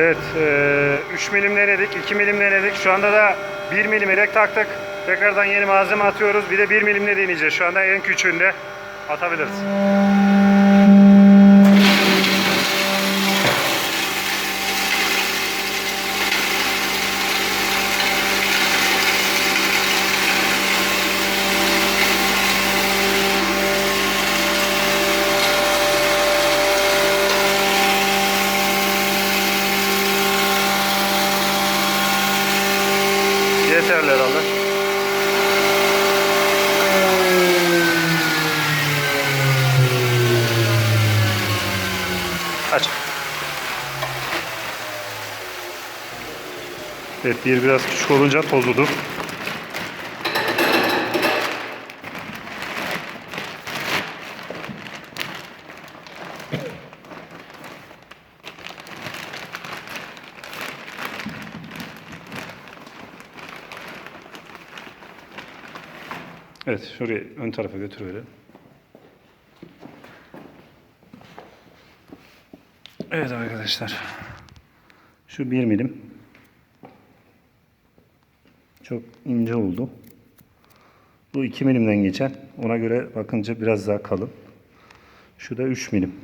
Evet, e, 3 milim denedik, 2 milim denedik. Şu anda da 1 milim elek taktık. Tekrardan yeni malzeme atıyoruz. Bir de 1 milimle deneyeceğiz. Şu anda en küçüğünde atabiliriz. Yeterli herhalde. Aç. Evet bir biraz küçük olunca tozludur. Evet şuraya ön tarafa götürüverelim. Evet arkadaşlar. Şu 1 milim. Çok ince oldu. Bu 2 milimden geçen. Ona göre bakınca biraz daha kalın. Şu da 3 milim.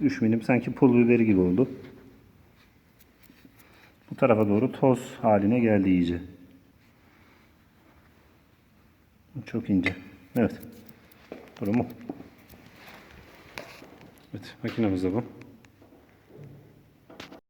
3 milim sanki pul biberi gibi oldu. Bu tarafa doğru toz haline geldi iyice. Çok ince. Evet. Durumu. Evet makinamız da bu.